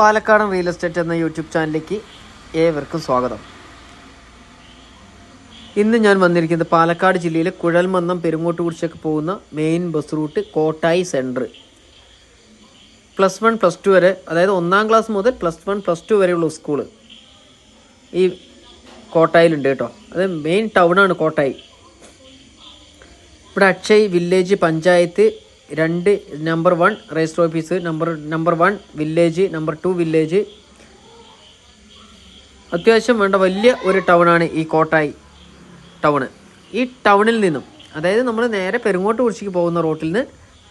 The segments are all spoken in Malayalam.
പാലക്കാടൻ റിയൽ എസ്റ്റേറ്റ് എന്ന യൂട്യൂബ് ചാനലിലേക്ക് ഏവർക്കും സ്വാഗതം. ഇന്ന് ഞാൻ വന്നിരിക്കുന്നത് പാലക്കാട് ജില്ലയിലെ കുഴൽമന്നം പെരുങ്ങോട്ടുകുറിച്ചൊക്കെ പോകുന്ന main bus route Kottayi centre plus one plus two വരെ അതായത് ഒന്നാം ക്ലാസ് മുതൽ പ്ലസ് വൺ പ്ലസ് ടു വരെയുള്ള സ്കൂൾ ഈ കോട്ടായിലുണ്ട് കേട്ടോ. അത് മെയിൻ ടൗണാണ് കോട്ടായി. ഇവിടെ അക്ഷയ് വില്ലേജ് പഞ്ചായത്ത് രണ്ട് number one register office number number one village number two village അത്യാവശ്യം വേണ്ട വലിയ ഒരു ടൗണാണ് ഈ കോട്ടായി ടൗണ് ഈ ടൗണിൽ നിന്നും അതായത് നമ്മൾ നേരെ പെരുങ്ങോട്ട് കുറിച്ചിക്ക് പോകുന്ന റോട്ടിൽ നിന്ന്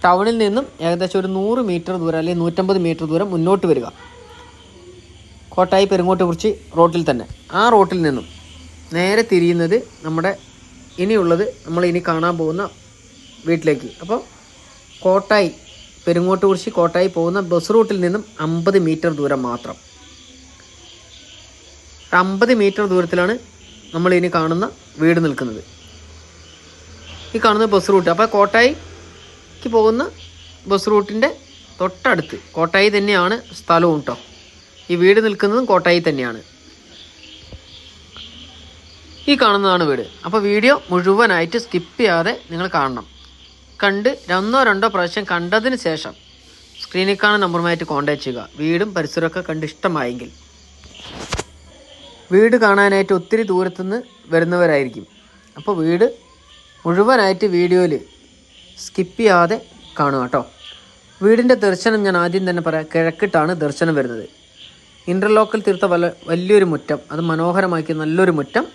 ടൗണിൽ നിന്നും ഏകദേശം ഒരു നൂറ് മീറ്റർ ദൂരം അല്ലെങ്കിൽ നൂറ്റമ്പത് മീറ്റർ ദൂരം മുന്നോട്ട് വരിക. കോട്ടായി പെരുങ്ങോട്ട് കുറിച്ച് റോട്ടിൽ തന്നെ. ആ റോട്ടിൽ നിന്നും നേരെ തിരിയുന്നത് നമ്മുടെ ഇനിയുള്ളത് നമ്മൾ ഇനി കാണാൻ പോകുന്ന വീട്ടിലേക്ക്. അപ്പോൾ കോട്ടായി പെരുങ്ങോട്ട് കുറിച്ച് കോട്ടായി പോകുന്ന ബസ് റൂട്ടിൽ നിന്നും അമ്പത് മീറ്റർ ദൂരം മാത്രം. അമ്പത് മീറ്റർ ദൂരത്തിലാണ് നമ്മൾ ഇനി കാണുന്ന വീട് നിൽക്കുന്നത്. ഈ കാണുന്ന ബസ് റൂട്ട്. അപ്പോൾ കോട്ടായിക്ക് പോകുന്ന ബസ് റൂട്ടിന്റെ തൊട്ടടുത്ത് കോട്ടായി തന്നെയാണ് സ്ഥലവും കേട്ടോ ഈ വീട് നിൽക്കുന്നതും കോട്ടായി തന്നെയാണ്. ഈ കാണുന്നതാണ് വീട്. അപ്പോൾ വീഡിയോ മുഴുവനായിട്ട് സ്കിപ്പ് ചെയ്യാതെ നിങ്ങൾ കാണണം. കണ്ട് ഒന്നോ രണ്ടോ പ്രാവശ്യം കണ്ടതിന് ശേഷം സ്ക്രീനിൽ കാണുന്ന നമ്പറുമായിട്ട് കോൺടാക്ട് ചെയ്യുക. വീടും പരിസരമൊക്കെ കണ്ട് ഇഷ്ടമായെങ്കിൽ. വീട് കാണാനായിട്ട് ഒത്തിരി ദൂരത്തുനിന്ന് വരുന്നവരായിരിക്കും. അപ്പോൾ വീട് മുഴുവനായിട്ട് വീഡിയോയിൽ സ്കിപ്പ് ചെയ്യാതെ കാണുക കേട്ടോ വീടിന്റെ ദർശനം ഞാൻ ആദ്യം തന്നെ പറയാം. കിഴക്കിട്ടാണ് ദർശനം വരുന്നത്. ഇന്റർലോക്കൽ തീർത്ത വല വലിയൊരു മുറ്റം. അത് മനോഹരമാക്കിയ നല്ലൊരു മുറ്റം.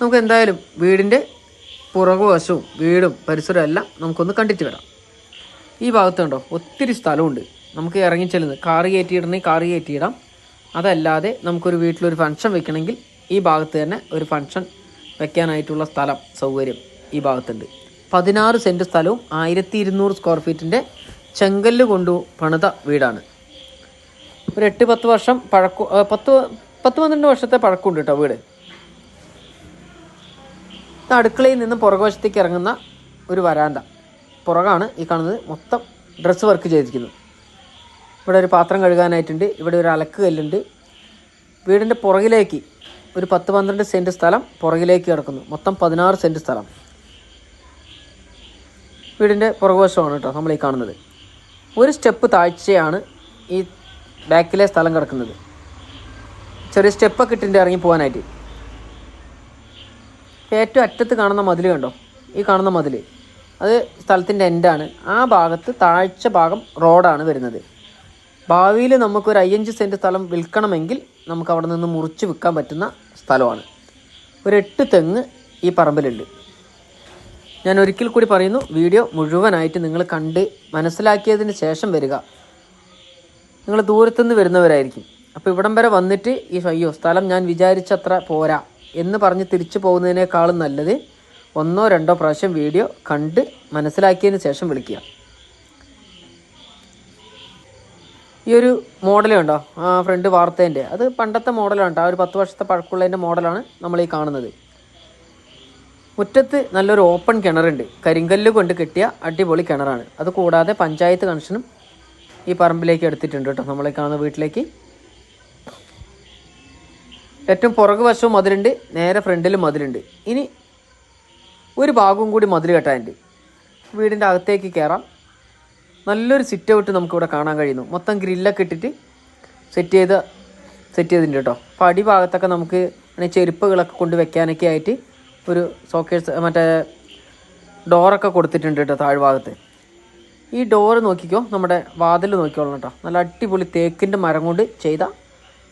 നമുക്ക് എന്തായാലും വീടിന്റെ പുറകുവശവും വീടും പരിസരവും എല്ലാം നമുക്കൊന്ന് കണ്ടിട്ട് വരാം. ഈ ഭാഗത്ത് കണ്ടോ ഒത്തിരി സ്ഥലമുണ്ട്. നമുക്ക് ഇറങ്ങി ചെല്ലുന്നത് കാറ് കയറ്റിയിടണമെങ്കിൽ കാറ് കയറ്റിയിടാം. അതല്ലാതെ നമുക്കൊരു വീട്ടിലൊരു ഫംഗ്ഷൻ വെക്കണമെങ്കിൽ ഈ ഭാഗത്ത് തന്നെ ഒരു ഫംഗ്ഷൻ വെക്കാനായിട്ടുള്ള സ്ഥലം സൗകര്യം ഈ ഭാഗത്തുണ്ട്. പതിനാറ് സെന്റ് സ്ഥലവും ആയിരത്തി ഇരുന്നൂറ് സ്ക്വയർ ഫീറ്റിന്റെ ചെങ്കല്ല് കൊണ്ടു പണിത വീടാണ്. ഒരു എട്ട് പത്ത് വർഷം പഴക്കം പത്ത് പത്ത് പന്ത്രണ്ട് വർഷത്തെ പഴക്കമുണ്ട് കേട്ടോ വീട്. അടുക്കളയിൽ നിന്ന് പുറകുവശത്തേക്ക് ഇറങ്ങുന്ന ഒരു വരാന്ത. പുറകാണ് ഈ കാണുന്നത് മൊത്തം ഡ്രസ്സ് വർക്ക് ചെയ്തിരിക്കുന്നത്. ഇവിടെ ഒരു പാത്രം കഴുകാനായിട്ടുണ്ട് ഇവിടെ ഒരു അലക്ക് കല്ലുണ്ട്. വീടിന്റെ പുറകിലേക്ക് ഒരു പത്ത് പന്ത്രണ്ട് സെന്റ് സ്ഥലം പുറകിലേക്ക് കിടക്കുന്നു. മൊത്തം പതിനാറ് സെന്റ് സ്ഥലം. വീടിന്റെ പുറകുവശമാണ് കേട്ടോ നമ്മൾ ഈ കാണുന്നത്. ഒരു സ്റ്റെപ്പ് താഴ്ചയാണ് ഈ ബാക്കിലെ സ്ഥലം കിടക്കുന്നത്. ചെറിയ സ്റ്റെപ്പൊക്കെ ഇട്ടിട്ട് ഇറങ്ങി പോകാനായിട്ട്. ഏറ്റവും അറ്റത്ത് കാണുന്ന മതിൽ കണ്ടോ? ഈ കാണുന്ന മതിൽ അത് സ്ഥലത്തിന്റെ എൻഡാണ് ആ ഭാഗത്ത് താഴ്ച ഭാഗം റോഡാണ് വരുന്നത്. ഭാവിയിൽ നമുക്കൊരു അയ്യഞ്ച് സെന്റ് സ്ഥലം വിൽക്കണമെങ്കിൽ നമുക്ക് അവിടെ നിന്ന് മുറിച്ച് വിൽക്കാൻ പറ്റുന്ന സ്ഥലമാണ്. ഒരു എട്ട് തെങ്ങ് ഈ പറമ്പിലുണ്ട്. ഞാൻ ഒരിക്കൽ കൂടി പറയുന്നു വീഡിയോ മുഴുവനായിട്ട് നിങ്ങൾ കണ്ട് മനസ്സിലാക്കിയതിന് ശേഷം വരിക. നിങ്ങൾ ദൂരത്തുനിന്ന് വരുന്നവരായിരിക്കും. അപ്പോൾ ഇവിടം വരെ വന്നിട്ട് ഈ അയ്യോ സ്ഥലം ഞാൻ വിചാരിച്ചത്ര പോരാ. എന്ന് പറഞ്ഞ് തിരിച്ചു പോകുന്നതിനേക്കാളും നല്ലത് ഒന്നോ രണ്ടോ പ്രാവശ്യം വീഡിയോ കണ്ട് മനസ്സിലാക്കിയതിന് ശേഷം വിളിക്കുക. ഈ ഒരു മോഡൽ ഉണ്ടോ? ആ ഫ്രണ്ട് വാർത്തേന്റെ. അത് പണ്ടത്തെ മോഡലാണ് ആ ഒരു പത്ത് വർഷത്തെ പഴക്കമുള്ളതിന്റെ മോഡലാണ് നമ്മൾ ഈ കാണുന്നത്. മുറ്റത്ത് നല്ലൊരു ഓപ്പൺ കിണറുണ്ട്. കരിങ്കല്ല് കൊണ്ട് കിട്ടിയ അടിപൊളി കിണറാണ്. അത് കൂടാതെ പഞ്ചായത്ത് കണക്ഷനും ഈ പറമ്പിലേക്ക് എടുത്തിട്ടുണ്ട് കേട്ടോ. നമ്മളെ കാണുന്ന വീട്ടിലേക്ക്. ഏറ്റവും പുറകു വശവും മതിലുണ്ട് നേരെ ഫ്രണ്ടിലും മതിലുണ്ട്. ഇനി ഒരു ഭാഗവും കൂടി മതിൽ കെട്ടാനുണ്ട്. വീടിന്റെ അകത്തേക്ക് കയറാം നല്ലൊരു സിറ്റ് ഔട്ട് നമുക്കിവിടെ കാണാൻ കഴിയുന്നു. മൊത്തം ഗ്രില്ലൊക്കെ ഇട്ടിട്ട് സെറ്റ് ചെയ്ത സെറ്റ് ചെയ്തിട്ടുണ്ട് കേട്ടോ. അപ്പോൾ അടിഭാഗത്തൊക്കെ നമുക്ക് ചെരുപ്പുകളൊക്കെ കൊണ്ട് വെക്കാനൊക്കെ ആയിട്ട് ഒരു സോക്കേഴ്സ് മറ്റേ ഡോറൊക്കെ കൊടുത്തിട്ടുണ്ട് കേട്ടോ താഴ്ഭാഗത്ത്. ഈ ഡോറ് നോക്കിക്കോ നമ്മുടെ വാതിൽ നോക്കിക്കോളണം കേട്ടോ. നല്ല അടിപൊളി തേക്കിന്റെ മരം കൊണ്ട് ചെയ്ത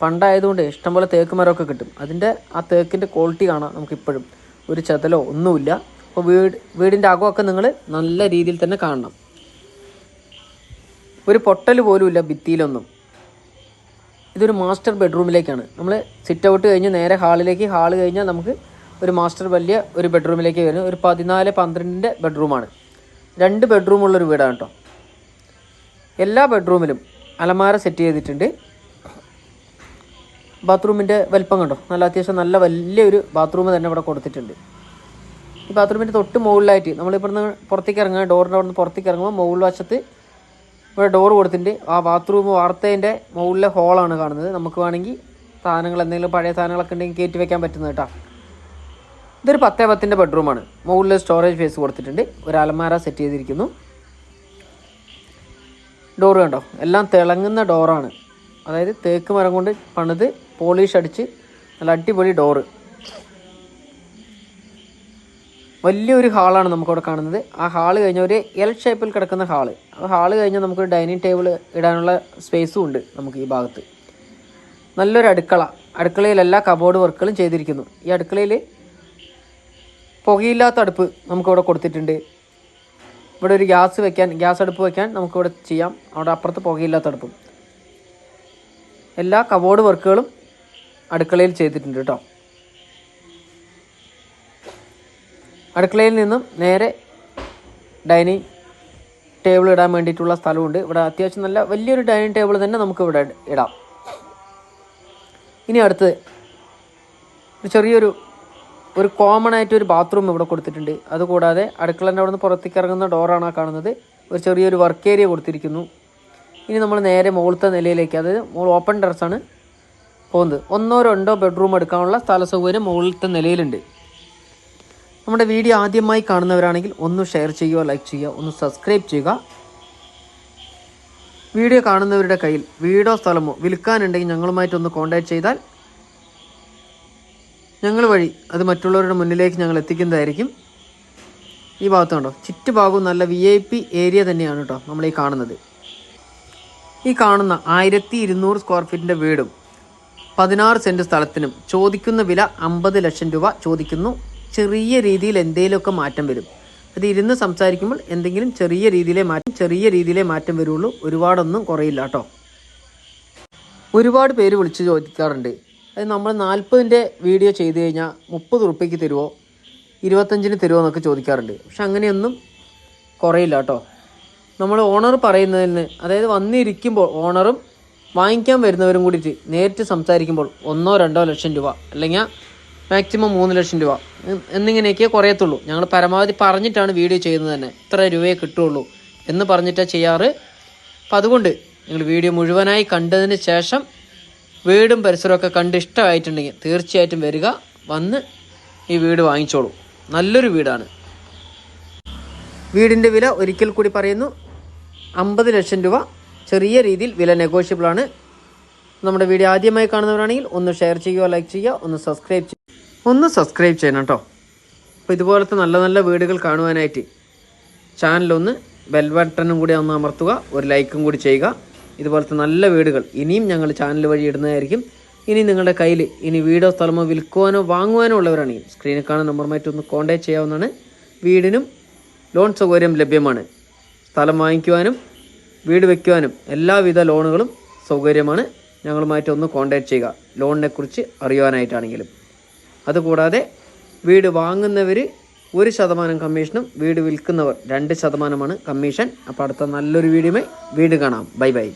പണ്ടായതുകൊണ്ട് ഇഷ്ടംപോലെ തേക്ക് മരമൊക്കെ കിട്ടും. അതിന്റെ ആ തേക്കിന്റെ ക്വാളിറ്റി കാണാം നമുക്കിപ്പോഴും. ഒരു ചതലോ ഒന്നുമില്ല. അപ്പോൾ വീട് വീടിന്റെ അകമൊക്കെ നിങ്ങൾ നല്ല രീതിയിൽ തന്നെ കാണണം. ഒരു പൊട്ടൽ പോലും ഇല്ല ഭിത്തിയിലൊന്നും. ഇതൊരു മാസ്റ്റർ ബെഡ്റൂമിലേക്കാണ് നമ്മൾ സിറ്റ് ഔട്ട് കഴിഞ്ഞ് നേരെ ഹാളിലേക്ക് ഹാൾ കഴിഞ്ഞാൽ നമുക്ക് ഒരു മാസ്റ്റർ വലിയ ഒരു ബെഡ്റൂമിലേക്ക് വരുന്നത്. ഒരു പതിനാല് പന്ത്രണ്ടിന്റെ ബെഡ്റൂമാണ് രണ്ട് ബെഡ്റൂമുള്ളൊരു വീടാണ് കേട്ടോ. എല്ലാ ബെഡ്റൂമിലും അലമാര സെറ്റ് ചെയ്തിട്ടുണ്ട്. ബാത്റൂമിന്റെ വലിപ്പം കണ്ടോ? നല്ല അത്യാവശ്യം നല്ല വലിയൊരു ബാത്റൂം തന്നെ ഇവിടെ കൊടുത്തിട്ടുണ്ട്. ഈ ബാത്റൂമിന്റെ തൊട്ട് മുകളിലായിട്ട് നമ്മളിവിടുന്ന് പുറത്തേക്ക് ഇറങ്ങുക ഡോറിന്റെ അവിടെ നിന്ന് പുറത്തേക്ക് ഇറങ്ങുമ്പോൾ മുകളിൽ വശത്ത് ഇവിടെ ഡോർ കൊടുത്തിട്ടുണ്ട്. ആ ബാത്റൂം വാർത്തേന്റെ മുകളിലെ ഹോളാണ് കാണുന്നത്. നമുക്ക് വേണമെങ്കിൽ സാധനങ്ങൾ എന്തെങ്കിലും പഴയ സാധനങ്ങളൊക്കെ ഉണ്ടെങ്കിൽ കയറ്റി വെക്കാൻ പറ്റുന്നത് കേട്ടോ. ഇതൊരു പത്തേ പത്തിന്റെ ബെഡ്റൂമാണ് മുകളിൽ സ്റ്റോറേജ് ഫേസ് കൊടുത്തിട്ടുണ്ട്. ഒരു അലമാര സെറ്റ് ചെയ്തിരിക്കുന്നു. ഡോറ് കണ്ടോ? എല്ലാം തിളങ്ങുന്ന ഡോറാണ് അതായത് തേക്ക് മരം കൊണ്ട് പണിത് പോളിഷ് അടിച്ച് നല്ല അടിപൊളി ഡോറ്. വലിയൊരു ഹാളാണ് നമുക്കവിടെ കാണുന്നത്. ആ ഹാൾ കഴിഞ്ഞ ഒരു എൽ ഷേപ്പിൽ കിടക്കുന്ന ഹാൾ. ആ ഹാൾ കഴിഞ്ഞാൽ നമുക്ക് ഡൈനിങ് ടേബിൾ ഇടാനുള്ള സ്പേസും ഉണ്ട് നമുക്ക് ഈ ഭാഗത്ത്. നല്ലൊരു അടുക്കള. അടുക്കളയിൽ എല്ലാ കബോർഡ് വർക്കുകളും ചെയ്തിരിക്കുന്നു. ഈ അടുക്കളയിൽ പുകയില്ലാത്ത അടുപ്പ് നമുക്കിവിടെ കൊടുത്തിട്ടുണ്ട്. ഇവിടെ ഒരു ഗ്യാസ് വെക്കാൻ ഗ്യാസ് അടുപ്പ് വെക്കാൻ നമുക്കിവിടെ ചെയ്യാം. അവിടെ അപ്പുറത്ത് പുകയില്ലാത്ത അടുപ്പും. എല്ലാ കബോർഡ് വർക്കുകളും അടുക്കളയിൽ ചെയ്തിട്ടുണ്ട് കേട്ടോ. അടുക്കളയിൽ നിന്നും നേരെ ഡൈനിങ് ടേബിൾ ഇടാൻ വേണ്ടിയിട്ടുള്ള സ്ഥലമുണ്ട്. ഇവിടെ അത്യാവശ്യം നല്ല വലിയൊരു ഡൈനിങ് ടേബിൾ തന്നെ നമുക്ക് ഇവിടെ ഇടാം. ഇനി അടുത്ത് ഒരു ചെറിയൊരു ഒരു കോമൺ ആയിട്ട് ഒരു ബാത്റൂം ഇവിടെ കൊടുത്തിട്ടുണ്ട്. അതുകൂടാതെ അടുക്കളന്റെ അവിടെ നിന്ന് പുറത്തേക്ക് ഇറങ്ങുന്ന ഡോറാണ് ആ കാണുന്നത്. ഒരു ചെറിയൊരു വർക്ക് ഏരിയ കൊടുത്തിരിക്കുന്നു. ഇനി നമ്മൾ നേരെ മുകളിലത്തെ നിലയിലേക്ക് അതായത് മുകൾ ഓപ്പൺ ടെറസാണ് പോകുന്നത്. ഒന്നോ രണ്ടോ ബെഡ്റൂം എടുക്കാനുള്ള സ്ഥല സൗകര്യം മുകളിലത്തെ നിലയിലുണ്ട്. നമ്മുടെ വീഡിയോ ആദ്യമായി കാണുന്നവരാണെങ്കിൽ ഒന്ന് ഷെയർ ചെയ്യുക ലൈക്ക് ചെയ്യുക ഒന്ന് സബ്സ്ക്രൈബ് ചെയ്യുക. വീഡിയോ കാണുന്നവരുടെ കയ്യിൽ വീടോ സ്ഥലമോ വിൽക്കാനുണ്ടെങ്കിൽ ഞങ്ങളുമായിട്ടൊന്ന് കോൺടാക്ട് ചെയ്താൽ ഞങ്ങൾ വഴി അത് മറ്റുള്ളവരുടെ മുന്നിലേക്ക് ഞങ്ങൾ എത്തിക്കുന്നതായിരിക്കും. ഈ ഭാഗത്ത് കണ്ടോ? ചുറ്റുഭാഗവും നല്ല വി ഐ പി ഏരിയ തന്നെയാണ് കേട്ടോ നമ്മൾ ഈ കാണുന്നത്. ഈ കാണുന്ന ആയിരത്തി ഇരുന്നൂറ് സ്ക്വയർ ഫീറ്റിന്റെ വീടും പതിനാറ് സെന്റ് സ്ഥലത്തിനും ചോദിക്കുന്ന വില അമ്പത് ലക്ഷം രൂപ ചോദിക്കുന്നു. ചെറിയ രീതിയിൽ എന്തെങ്കിലുമൊക്കെ മാറ്റം വരും. അത് ഇരുന്ന് സംസാരിക്കുമ്പോൾ എന്തെങ്കിലും ചെറിയ രീതിയിലെ മാറ്റം ചെറിയ രീതിയിലെ മാറ്റം വരുള്ളൂ. ഒരുപാടൊന്നും കുറയില്ല കേട്ടോ. ഒരുപാട് പേര് വിളിച്ച് ചോദിക്കാറുണ്ട്. അത് നമ്മൾ നാൽപ്പതിന്റെ വീഡിയോ ചെയ്ത് കഴിഞ്ഞാൽ മുപ്പത് ഉറുപ്പ്യക്ക് തരുമോ ഇരുപത്തഞ്ചിന് തരുമോ എന്നൊക്കെ ചോദിക്കാറുണ്ട്. പക്ഷെ അങ്ങനെയൊന്നും കുറയില്ല കേട്ടോ. നമ്മൾ ഓണർ പറയുന്നതിൽ നിന്ന് അതായത് വന്നിരിക്കുമ്പോൾ ഓണറും വാങ്ങിക്കാൻ വരുന്നവരും കൂടിയിട്ട് നേരിട്ട് സംസാരിക്കുമ്പോൾ ഒന്നോ രണ്ടോ ലക്ഷം രൂപ അല്ലെങ്കിൽ മാക്സിമം മൂന്ന് ലക്ഷം രൂപ എന്നിങ്ങനെയൊക്കെ കുറയത്തുള്ളൂ. ഞങ്ങൾ പരമാവധി പറഞ്ഞിട്ടാണ് വീഡിയോ ചെയ്യുന്നത് തന്നെ. ഇത്ര രൂപയെ കിട്ടുള്ളൂ എന്ന് പറഞ്ഞിട്ടാണ് ചെയ്യാറ്. അപ്പം അതുകൊണ്ട് നിങ്ങൾ വീഡിയോ മുഴുവനായി കണ്ടതിന് ശേഷം വീടും പരിസരമൊക്കെ കണ്ട് ഇഷ്ടമായിട്ടുണ്ടെങ്കിൽ തീർച്ചയായിട്ടും വരിക. വന്ന് ഈ വീട് വാങ്ങിച്ചോളൂ. നല്ലൊരു വീടാണ്. വീടിന്റെ വില ഒരിക്കൽ കൂടി പറയുന്നു. അമ്പത് ലക്ഷം രൂപ. ചെറിയ രീതിയിൽ വില നെഗോഷ്യബിൾ ആണ്. നമ്മുടെ വീഡിയോ ആദ്യമായി കാണുന്നവരാണെങ്കിൽ ഒന്ന് ഷെയർ ചെയ്യുക ലൈക്ക് ചെയ്യുക ഒന്ന് സബ്സ്ക്രൈബ് ചെയ്യുക. ഒന്ന് സബ്സ്ക്രൈബ് ചെയ്യണം കേട്ടോ. അപ്പോൾ ഇതുപോലത്തെ നല്ല നല്ല വീടുകൾ കാണുവാനായിട്ട് ചാനലൊന്ന് ബെൽ ബട്ടണും കൂടി ഒന്ന് അമർത്തുക ഒരു ലൈക്കും കൂടി ചെയ്യുക. ഇതുപോലത്തെ നല്ല വീടുകൾ ഇനിയും ഞങ്ങൾ ചാനൽ വഴി ഇടുന്നതായിരിക്കും. ഇനി നിങ്ങളുടെ കയ്യിൽ ഇനി വീടോ സ്ഥലമോ വിൽക്കുവാനോ വാങ്ങുവാനോ ഉള്ളവരാണെങ്കിൽ സ്ക്രീനിൽ കാണുന്ന നമ്പറുമായിട്ട് ഒന്ന് കോൺടാക്ട് ചെയ്യാവുന്നതാണ്. വീടിനും ലോൺ സൗകര്യം ലഭ്യമാണ്. സ്ഥലം വാങ്ങിക്കുവാനും വീട് വയ്ക്കുവാനും എല്ലാവിധ ലോണുകളും സൗകര്യമാണ്. ഞങ്ങളുമായിട്ട് ഒന്ന് കോൺടാക്ട് ചെയ്യുക. ലോണിനെക്കുറിച്ച് അറിയുവാനായിട്ടാണെങ്കിലും. അതുകൂടാതെ വീട് വാങ്ങുന്നവർ ഒരു ശതമാനം കമ്മീഷനും വീട് വിൽക്കുന്നവർ രണ്ട് ശതമാനമാണ് കമ്മീഷൻ. അപ്പോൾ അടുത്ത നല്ലൊരു വീഡിയോ വീട് കാണാം. Bye bye.